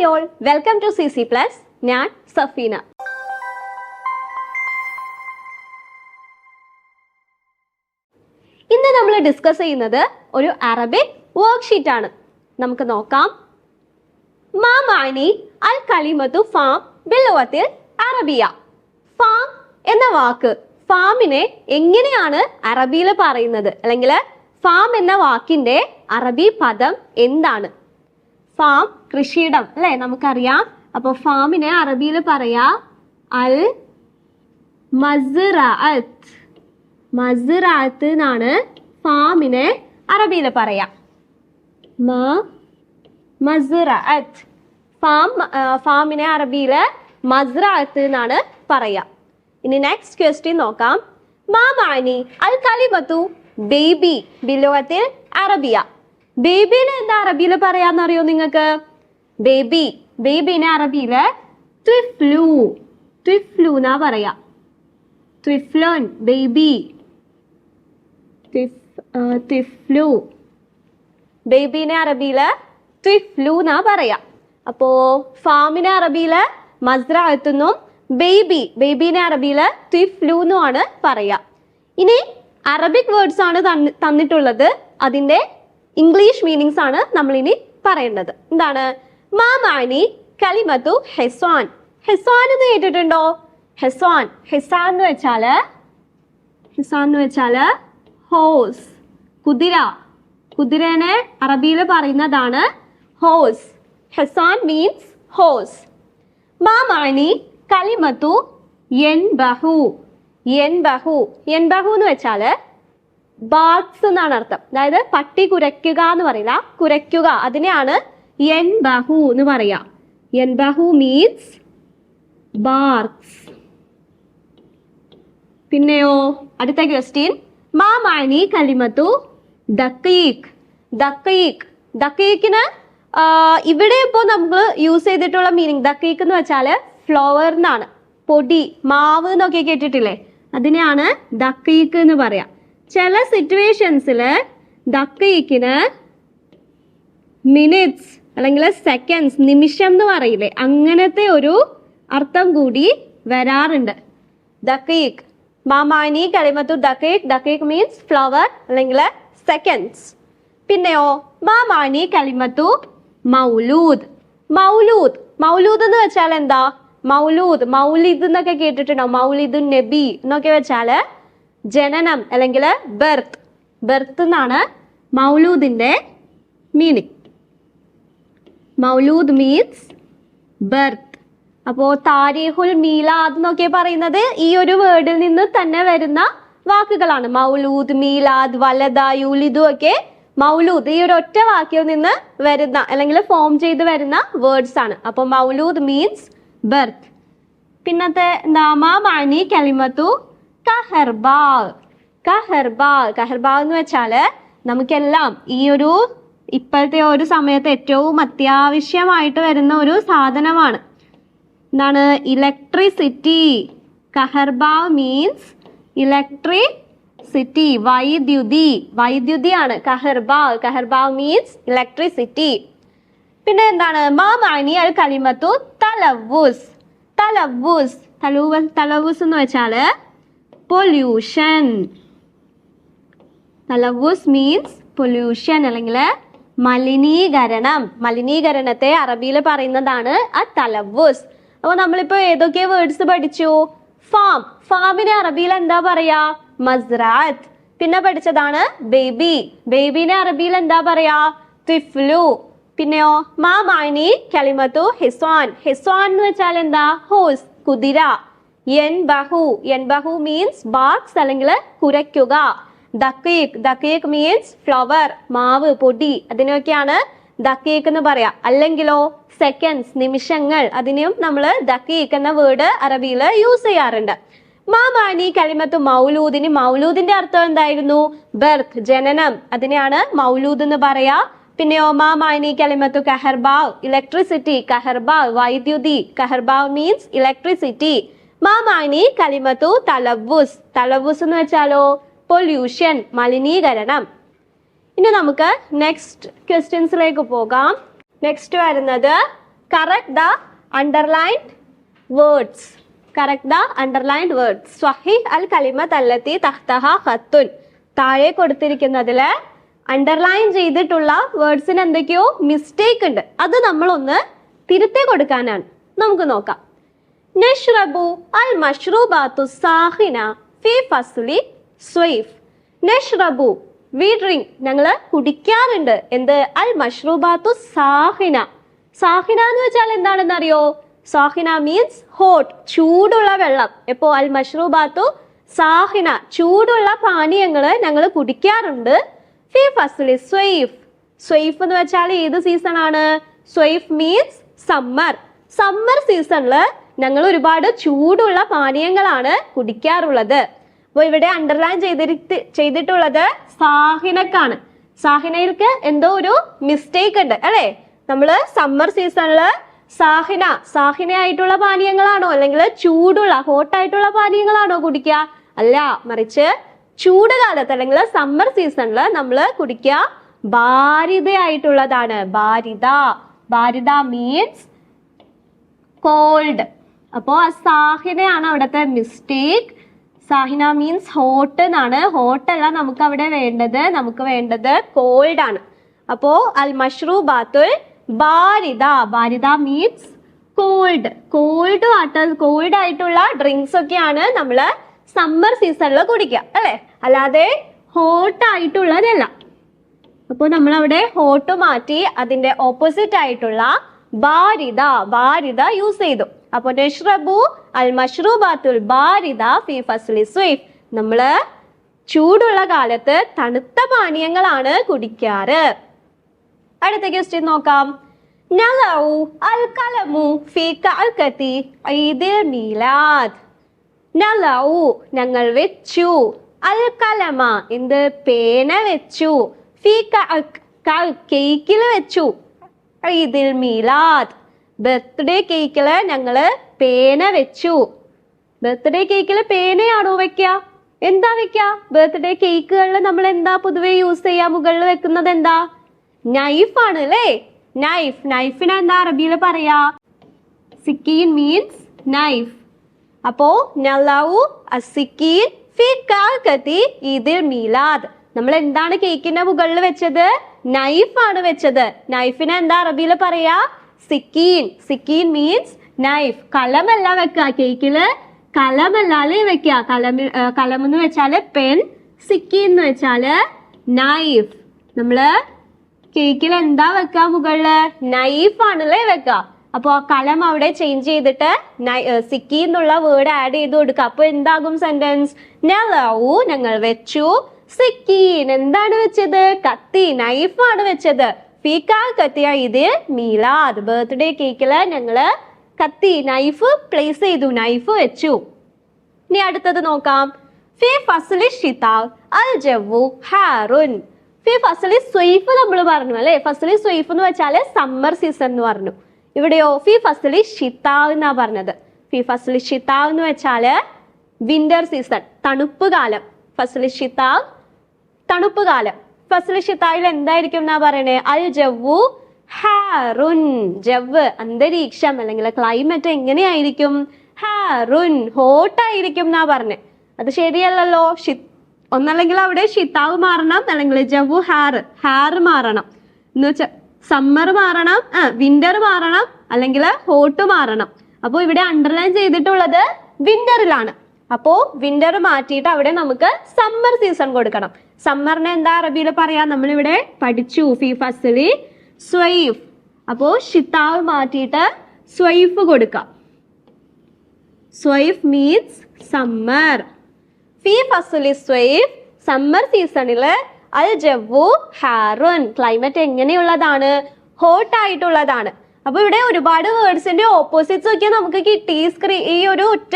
Hi welcome to C C plus ഞാൻ സഫീന. ഇന്ന് നമ്മൾ ഡിസ്കസ് ചെയ്യുന്നത് ഒരു അറബിക് വർക്ക്ഷീറ്റ് ആണ്. നമുക്ക് നോക്കാം. മാമാനി അൽ കലിമത്തു ഫാം ബില്ലുവത്തിൽ അറബിയ. ഫാം എന്ന വാക്ക് ഫാമിനെ എങ്ങനെയാണ് അറബിയിൽ പറയുന്നത്? അല്ലെങ്കിൽ ഫാം എന്ന വാക്കിന്റെ അറബി പദം എന്താണ്? ഫാം കൃഷിയിടം അല്ലെ? നമുക്കറിയാം. അപ്പൊ ഫാമിനെ അറബിയിൽ പറയാ അൽ മസ്റാത്ത് മസ്റാത്ത് എന്നാണ് ഫാമിനെ അറബിയിൽ പറയാ. മ ഫാം ഫാമിനെ അറബിയിൽ മസ്റാത്ത് എന്നാണ് പറയാ. ഇനി നെക്സ്റ്റ് ക്വസ്റ്റ്യൻ നോക്കാം. മാമാനി അൽ കലിമത്തു ബേബി ബിലോത്തിൽ അറബിയ. ബേബിനെ എന്താ അറബിയിൽ പറയാന്നറിയോ നിങ്ങൾക്ക്? ബേബി ബേബിനെ അറബിയിൽ ത്വിഫ്ലു ത്വിഫ്ലു എന്നാ പറയാ. ത്വിഫ്ലോൻ ബേബി. ത്വിഫ്ലു ബേബീനെ അറബിയിൽ ത്വിഫ്ലു എന്നാ പറയാ. അപ്പോ ഫാമിനെ അറബിയിൽ മസ്ര എത്തുന്നു ബേബി ബേബിനെ അറബിയിൽ ത്വിഫ്ലു എന്നുമാണ് പറയാ. ഇനി അറബിക് വേർഡ്സ് ആണ് തന്നിട്ടുള്ളത്. അതിന്റെ ഇംഗ്ലീഷ് മീനിങ്സ് ആണ് നമ്മൾ ഇനി പറയേണ്ടത്. എന്താണ്? മാമാനി കലിമത്തു ഹെസ്വാൻ. ഹെസ്വാൻ എന്ന് കേട്ടിട്ടുണ്ടോ? ഹെസ്വാൻ. ഹെസാൻ എന്ന് വെച്ചാൽ ഹെസാൻ എന്ന് വെച്ചാൽ ഹോസ്. കുതിര. കുതിരനെ അറബിയിൽ പറയുന്നതാണ് ഹോസ്. ഹെസാൻ മീൻസ് ഹോസ് മാമാനി കലിമത്തു എൻ ബഹു എൻ ബഹു എൻ ബഹു എന്ന് വെച്ചാൽ ബാക്സ് എന്നാണ് അർത്ഥം. അതായത് പട്ടി കുരയ്ക്കുക എന്ന് പറയില്ല. കുരയ്ക്കുക. അതിനെയാണ് എൻ ബഹു എന്ന് പറയാ. എൻ ബഹു മീൻസ് ബാർക്സ് പിന്നെയോ? അടുത്ത ക്വസ്റ്റ്യൻ മാമാനി കലിമത്തു ദക്കീഖ് ദക്കീഖ് ദക്കീഖിന് ഇവിടെ ഇപ്പോൾ നമ്മൾ യൂസ് ചെയ്തിട്ടുള്ള മീനിങ് ദക്കീഖ് എന്ന് വെച്ചാൽ ഫ്ലവർ എന്നാണ്. പൊടി മാവ് എന്നൊക്കെ കേട്ടിട്ടില്ലേ? അതിനെയാണ് ദക്കീഖ് എന്ന് പറയാം. ചില സിറ്റുവേഷൻസിൽ ദക്കയ്ക്കിന് മിനിറ്റ്സ് അല്ലെങ്കിൽ സെക്കൻഡ്സ് നിമിഷം എന്ന് പറയില്ലേ അങ്ങനത്തെ ഒരു അർത്ഥം കൂടി വരാറുണ്ട്. ദക്കയ്ക്ക് മാമാനി കളിമത്തു ദക്കയിക്. ദക്കയിക് മീൻസ് ഫ്ലവർ അല്ലെങ്കിൽ സെക്കൻഡ്സ് പിന്നെയോ മാമാനി കളിമത്തു മൗലൂദ്. മൗലൂദ്. മൗലൂദ് എന്ന് വെച്ചാൽ എന്താ? മൗലൂദ്. മൗലിദ് എന്നൊക്കെ കേട്ടിട്ടുണ്ടോ? മൗലിദ് നബി എന്നൊക്കെ വെച്ചാൽ ജനനം അല്ലെങ്കിൽ ബർത്ത് ബർത്ത് എന്നാണ് മൗലൂദിന്റെ മീനിങ് മൗലൂദ് മീൻസ് ബർത്ത് അപ്പോ താരീഹുൽ മീലാദ് എന്നൊക്കെ പറയുന്നത് ഈ ഒരു വേർഡിൽ നിന്ന് തന്നെ വരുന്ന വാക്കുകളാണ്. മൗലൂദ് മീലാദ് വലദ യുലിദു ഒക്കെ മൗലൂദ് ഈ ഒരു ഒറ്റ വാക്കിൽ നിന്ന് വരുന്ന അല്ലെങ്കിൽ ഫോം ചെയ്ത് വരുന്ന വേർഡ്സ് ആണ്. അപ്പൊ മൗലൂദ് മീൻസ് ബർത്ത് പിന്നത്തെ നാമാ മാമാനി കലിമത്തു കഹർബാഗ് കഹർബാഗ് കഹർബാഗ് എന്ന് വെച്ചാൽ നമുക്കെല്ലാം ഈ ഒരു ഇപ്പോഴത്തെ ഒരു സമയത്ത് ഏറ്റവും അത്യാവശ്യമായിട്ട് വരുന്ന ഒരു സാധനമാണ്. എന്താണ്? ഇലക്ട്രിസിറ്റി. കഹർബാവ് മീൻസ് ഇലക്ട്രിസിറ്റി വൈദ്യുതി. വൈദ്യുതിയാണ് കഹർബാവ് കഹർബാവ് മീൻസ് ഇലക്ട്രിസിറ്റി. പിന്നെ എന്താണ്? മാമാനി അൽ കലിമത്തു തലവുസ് തലവുസ് തലവ തലവുസ് എന്ന് വെച്ചാൽ പൊല്യൂഷൻ തലവൂസ് മീൻസ് പൊല്യൂഷൻ അല്ലെങ്കിൽ മലിനീകരണം. മലിനീകരണത്തെ അറബിയിൽ പറയുന്നതാണ് ആ തലവൂസ് അപ്പോൾ നമ്മളിപ്പോ ഏതൊക്കെ വേർഡ്സ് പഠിച്ചു? ഫാം ഫാമിനെ അറബിയിൽ എന്താ പറയാ? മസ്രാത്ത് പിന്നെ പഠിച്ചതാണ് ബേബി ബേബിനെ അറബിയിൽ എന്താ പറയാ? തിഫ്ലു പിന്നെയോ? മാമാനി കലിമത്തു ഹിസ്വാൻ. ഹിസ്വാൻ എന്ന് വെച്ചാൽ എന്താ? ഹോസ് കുതിര. എൻ ബഹു. എൻ ബഹു മീൻസ് ബാക്സ് അല്ലെങ്കിൽ കുരയ്ക്കുക. ദക്കേക്ക് ദക്കേക്ക് മീൻസ് ഫ്ലവർ മാവ് പൊടി. അതിനൊക്കെയാണ് ദക്കേക്ക് എന്ന് പറയാ. അല്ലെങ്കിലോ സെക്കൻഡ്സ് നിമിഷങ്ങൾ. അതിനെയും നമ്മൾ ദക്കേക്ക് എന്ന വേർഡ് അറബിയിൽ യൂസ് ചെയ്യാറുണ്ട്. മാമാനി കലിമത്ത് മൗലൂദിന് മൗലൂദിന്റെ അർത്ഥം എന്തായിരുന്നു? ബർത്ത് ജനനം. അതിനെയാണ് മൗലൂദ് എന്ന് പറയാ. പിന്നെയോ മാമാനി കലിമത്തു കഹർബാവ്. ഇലക്ട്രിസിറ്റി കഹർബാവ്. വൈദ്യുതി കഹർബാവ് മീൻസ് ഇലക്ട്രിസിറ്റി മാമാനി കലിമത്തു തലവുസ് തലവുസ് എന്ന് വെച്ചാലോ പൊല്യൂഷൻ മലിനീകരണം. ഇനി നമുക്ക് നെക്സ്റ്റ് ക്വസ്റ്റ്യൻസിലേക്ക് പോകാം. നെക്സ്റ്റ് വരുന്നത് correct the underlined words correct the underlined words സ്വഹി അൽ കലിമത്ത് തല്ലത്തി തഹ്തഹ ഹത്തുൻ. താഴെ കൊടുത്തിരിക്കുന്നതിൽ അണ്ടർലൈൻ ചെയ്തിട്ടുള്ള വേർഡ്സിന് എന്തൊക്കെയോ മിസ്റ്റേക്ക് ഉണ്ട്. അത് നമ്മളൊന്ന് തിരുത്തി കൊടുക്കാനാണ്. നമുക്ക് നോക്കാം. നഷ്റബു അൽ മഷ്റൂബാത്തു സാഹിന ഫി സ്വൈഫ്. നഷ്റബു വി ഡ്രിങ്ക് ഞങ്ങൾ കുടിക്കാറുണ്ട്. എന്ത്? അൽ മഷ്റൂബാത്തു സാഹിന. സാഹിന എന്ന് വെച്ചാൽ എന്താണെന്ന് അറിയോ സാഹിന മീൻസ് ഹോട്ട് ചൂടുള്ള വെള്ളം. എപ്പോ? അൽ മഷ്റൂബാത്തു സാഹിന ചൂടുള്ള പാനീയങ്ങൾ ഞങ്ങൾ കുടിക്കാറുണ്ട്. ഫി ഫസ്ലി സ്വൈഫ്. സ്വൈഫ് എന്ന് വെച്ചാൽ ഏത് സീസൺ ആണ്? സ്വൈഫ് മീൻസ് സമ്മർ സമ്മർ സീസണിൽ ഞങ്ങൾ ഒരുപാട് ചൂടുള്ള പാനീയങ്ങളാണ് കുടിക്കാറുള്ളത്. അപ്പോൾ ഇവിടെ അണ്ടർലൈൻ ചെയ്തിട്ട് ചെയ്തിട്ടുള്ളത് സാഹിനക്കാണ്. സാഹിനയിൽക്ക് എന്തോ ഒരു മിസ്റ്റേക്ക് ഉണ്ട് അല്ലേ? നമ്മൾ സമ്മർ സീസണിൽ സാഹിന സാഹിന ആയിട്ടുള്ള പാനീയങ്ങളാണോ? അല്ലെങ്കിൽ ചൂടുള്ള ഹോട്ടായിട്ടുള്ള പാനീയങ്ങളാണോ കുടിക്കുക? അല്ല മറിച്ച് ചൂട് കാലത്ത് അല്ലെങ്കിൽ സമ്മർ സീസണിൽ നമ്മൾ കുടിക്കുക ബാരിതയായിട്ടുള്ളതാണ് ബാരിത ബാരിത മീൻസ് കോൾഡ് അപ്പോൾ ആ സാഹിനയാണ് അവിടുത്തെ മിസ്റ്റേക്ക് സാഹിന മീൻസ് ഹോട്ട് എന്നാണ്. ഹോട്ട് അല്ല നമുക്ക് അവിടെ വേണ്ടത്. നമുക്ക് വേണ്ടത് കോൾഡ് ആണ്. അപ്പോ അൽ മഷ്റൂബാത്തുൽ ബാരിത ബാരിത means cold cold water cold ആയിട്ടുള്ള ഡ്രിങ്ക്സ് ഒക്കെയാണ് നമ്മൾ സമ്മർ സീസണിൽ കുടിക്കുക അല്ലേ? അല്ലാതെ ഹോട്ട് ആയിട്ടുള്ളതല്ല. അപ്പോൾ നമ്മൾ അവിടെ ഹോട്ട് മാറ്റി അതിന്റെ ഓപ്പോസിറ്റ് ആയിട്ടുള്ള ബാരിത ബാരിത യൂസ് ചെയ്തു. അപ്പോൾ നഷ്റബു അൽ മഷ്റൂബാത്തുൽ ബാരിദ ഫി ഫസ്ലി സ്വൈഫ് നമ്മൾ ചൂടുള്ള കാലത്ത് തണുത്ത പാനീയങ്ങളാണ് കുടിക്കാറ്. അടുത്ത ക്വസ്റ്റ്യൻ നോക്കാം. നലൗ അൽ കലമു ഫി കൽക്കത്തി ഈദിൽ മീലാദ്. നലൗ ഞങ്ങൾ വെച്ചു. അൽ കലമ എന്ത്? പേന വെച്ചു. ഫി കേക്കിൽ വെച്ചു. ഈദിൽ മീലാദ്. ബർത്ത്ഡേ കേക്കിൽ ഞങ്ങൾ പേന വെച്ചു. ബർത്ത്ഡേ കേക്കിൽ പേനയാണോ വെക്ക? എന്താ വെക്ക? ബർത്ത്ഡേ കേക്കുകളിൽ നമ്മൾ എന്താ പൊതുവെ യൂസ് ചെയ്യാ? മുകളിൽ വെക്കുന്നത് എന്താ? നൈഫ് ആണ് അല്ലേ? നൈഫ് നൈഫിന് എന്താ അറബിയിൽ പറയാ? സിക്കീൻ മീൻസ് നൈഫ് അപ്പോ നലാവു അസിക്കീൻ ഫി കാൽക്കത്തി ഇതിൽ മീലാദ് നമ്മൾ എന്താണ് കേക്കിന്റെ മുകളിൽ വെച്ചത്? ആണ് വെച്ചത്. നൈഫിനെ എന്താ അറബിയിൽ പറയാ? സിക്കീൻ സിക്കീൻ മീൻസ് നൈഫ് കലമല്ല വെക്കുക കേക്കിൽ കലമല്ലാതെ വെക്കുക കലം എന്ന് വെച്ചാൽ പെൻ സിക്കി എന്ന് വെച്ചാൽ നൈഫ് നമ്മൾ കേക്കിൽ എന്താ വെക്കുക മുകളിൽ? നൈഫ് ആണല്ലേ വെക്കുക അപ്പോൾ ആ കലം അവിടെ ചേഞ്ച് ചെയ്തിട്ട് സിക്കി എന്നുള്ള വേർഡ് ആഡ് ചെയ്ത് കൊടുക്കുക അപ്പൊ എന്താകും സെന്റൻസ് നലവു ഞങ്ങൾ വെച്ചു. സിക്കീൻ എന്താണ് വെച്ചത്? കത്തി. നൈഫ് ആണ് വെച്ചത്. ഫീക്കാ കത്തിയ ഇത് മീലാദ് ബർത്ത്ഡേ കേക്കിൽ ഞങ്ങൾ കത്തി നൈഫ് പ്ലേസ് ചെയ്തു. നൈഫ് വെച്ചു. ഇനി അടുത്തത് നോക്കാം. ഫി ഫസലി ഷിതാവ് അൽ ജവു ഹാറുൻ. ഫി ഫസലി സ്വൈഫ് നമ്മൾ പറഞ്ഞു അല്ലെ? ഫസലി സ്വൈഫ് എന്ന് വെച്ചാൽ സമ്മർ സീസൺ എന്ന് പറഞ്ഞു. ഇവിടെയോ ഫി ഫസലി ഷിതാവ് എന്നാ പറഞ്ഞത്? ഫി ഫസലി ഷിതാവ് എന്ന് വെച്ചാൽ വിന്റർ സീസൺ തണുപ്പ് കാലം. ഫസലി ഷിതാവ് തണുപ്പ് കാലം. ഫസ്ലി ഷിതായിൽ എന്തായിരിക്കും എന്നാ പറയണേ? അൽ ജവ്വു ഹാറുൻ. ജവ് അന്തരീക്ഷം അല്ലെങ്കിൽ ക്ലൈമറ്റ് എങ്ങനെയായിരിക്കും? ഹാറുൻ ഹോട്ടായിരിക്കും എന്നാ പറഞ്ഞേ. അത് ശരിയല്ലല്ലോ. ഷി ഒന്നല്ലെങ്കിൽ അവിടെ ഷിത്താവ് മാറണം അല്ലെങ്കിൽ ജവു ഹാർ ഹാർ മാറണം. എന്ന് വെച്ചാൽ സമ്മർ മാറണം വിന്റർ മാറണം അല്ലെങ്കിൽ ഹോട്ട് മാറണം. അപ്പോൾ ഇവിടെ അണ്ടർലൈൻ ചെയ്തിട്ടുള്ളത് വിന്ററിലാണ് അപ്പോ വിന്റർ മാറ്റിയിട്ട് അവിടെ നമുക്ക് സമ്മർ സീസൺ കൊടുക്കണം. സമ്മറിനെ എന്താ അറബിയിൽ പറയാ? നമ്മളിവിടെ പഠിച്ചു ഫി ഫസലി സ്വൈഫ്. അപ്പോ ഷിത്താവ് മാറ്റിയിട്ട് സ്വൈഫ് കൊടുക്കാം. സ്വൈഫ് മീൻസ് സമ്മർ ഫി ഫസലി സ്വൈഫ് സമ്മർ സീസണിൽ അൽ ജവു ഹാറുൻ. ക്ലൈമറ്റ് എങ്ങനെയുള്ളതാണ്? ഹോട്ട് ആയിട്ടുള്ളതാണ്. അപ്പൊ ഇവിടെ ഒരുപാട് വേർഡ്സിന്റെ ഓപ്പോസിറ്റ്സ് ഒക്കെ നമുക്ക് കിട്ടി. ഈ ഒരു ഒറ്റ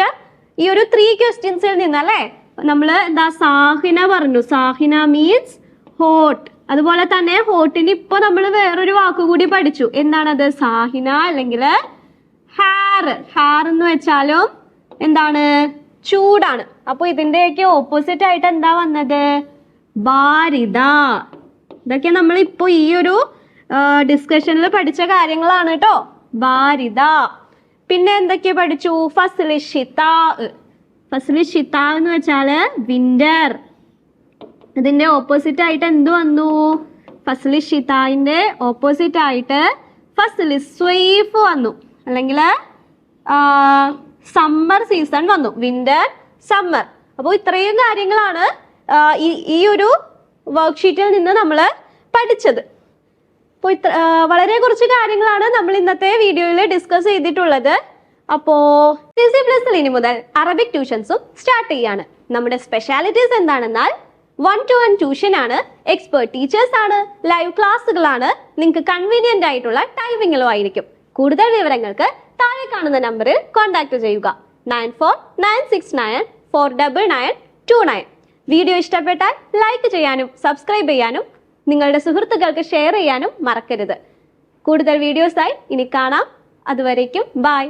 ഈ ഒരു ത്രീ ക്വസ്റ്റ്യൻസിൽ നിന്നല്ലേ നമ്മൾ എന്താ സാഹിന പറഞ്ഞു. സാഹിന മീൻസ് ഹോട്ട് അതുപോലെ തന്നെ ഹോട്ടിന് ഇപ്പൊ നമ്മൾ വേറൊരു വാക്കുകൂടി പഠിച്ചു. എന്താണത്? സാഹിന അല്ലെങ്കിൽ ഹാർ ഹാർ എന്ന് വെച്ചാലും എന്താണ്? ചൂടാണ്. അപ്പൊ ഇതിന്റെയൊക്കെ ഓപ്പോസിറ്റ് ആയിട്ട് എന്താ വന്നത്? ബാരിത ഇതൊക്കെ നമ്മൾ ഇപ്പൊ ഈ ഒരു ഡിസ്കഷനിൽ പഠിച്ച കാര്യങ്ങളാണ് കേട്ടോ ബാരിദ പിന്നെ എന്തൊക്കെ പഠിച്ചു? ഫസ്ലിഷിത. ഫസ്ലിഷിത എന്ന് വെച്ചാൽ വിന്റർ ഇതിന്റെ ഓപ്പോസിറ്റ് ആയിട്ട് എന്ത് വന്നു? ഫസ്ലി ഷിതായിന്റെ ഓപ്പോസിറ്റ് ആയിട്ട് ഫസ്ലി സ്വൈഫ് വന്നു. അല്ലെങ്കിൽ സമ്മർ സീസൺ വന്നു. വിന്റർ സമ്മർ അപ്പോൾ ഇത്രയും കാര്യങ്ങളാണ് ഈ ഒരു വർക്ക്ഷീറ്റിൽ നിന്ന് നമ്മൾ പഠിച്ചത്. അപ്പോൾ ഇത്ര വളരെ കുറച്ച് കാര്യങ്ങളാണ് നമ്മൾ ഇന്നത്തെ വീഡിയോയിൽ ഡിസ്കസ് ചെയ്തിട്ടുള്ളത്. അപ്പോൾ സി സി പ്ലസിൽ ഇനി മുതൽ അറബിക് ട്യൂഷൻസും സ്റ്റാർട്ട് ചെയ്യാണ്. നമ്മുടെ സ്പെഷ്യാലിറ്റീസ് എന്താണെന്നാൽ വൺ ടു വൺ ട്യൂഷൻ ആണ് എക്സ്പേർട്ട് ടീച്ചേഴ്സ് ആണ് ലൈവ് ക്ലാസ്സുകളാണ് നിങ്ങൾക്ക് കൺവീനിയന്റ് ആയിട്ടുള്ള ടൈമിങ്ങിലും ആയിരിക്കും. കൂടുതൽ വിവരങ്ങൾക്ക് താഴെ കാണുന്ന നമ്പറിൽ കോൺടാക്ട് ചെയ്യുക. Nine four nine six nine four double nine two nine video ഇഷ്ടപ്പെട്ടാൽ ലൈക്ക് ചെയ്യാനും സബ്സ്ക്രൈബ് ചെയ്യാനും നിങ്ങളുടെ സുഹൃത്തുക്കൾക്ക് ഷെയർ ചെയ്യാനും മറക്കരുത്. കൂടുതൽ വീഡിയോസായി ഇനി കാണാം. അതുവരേക്കും ബൈ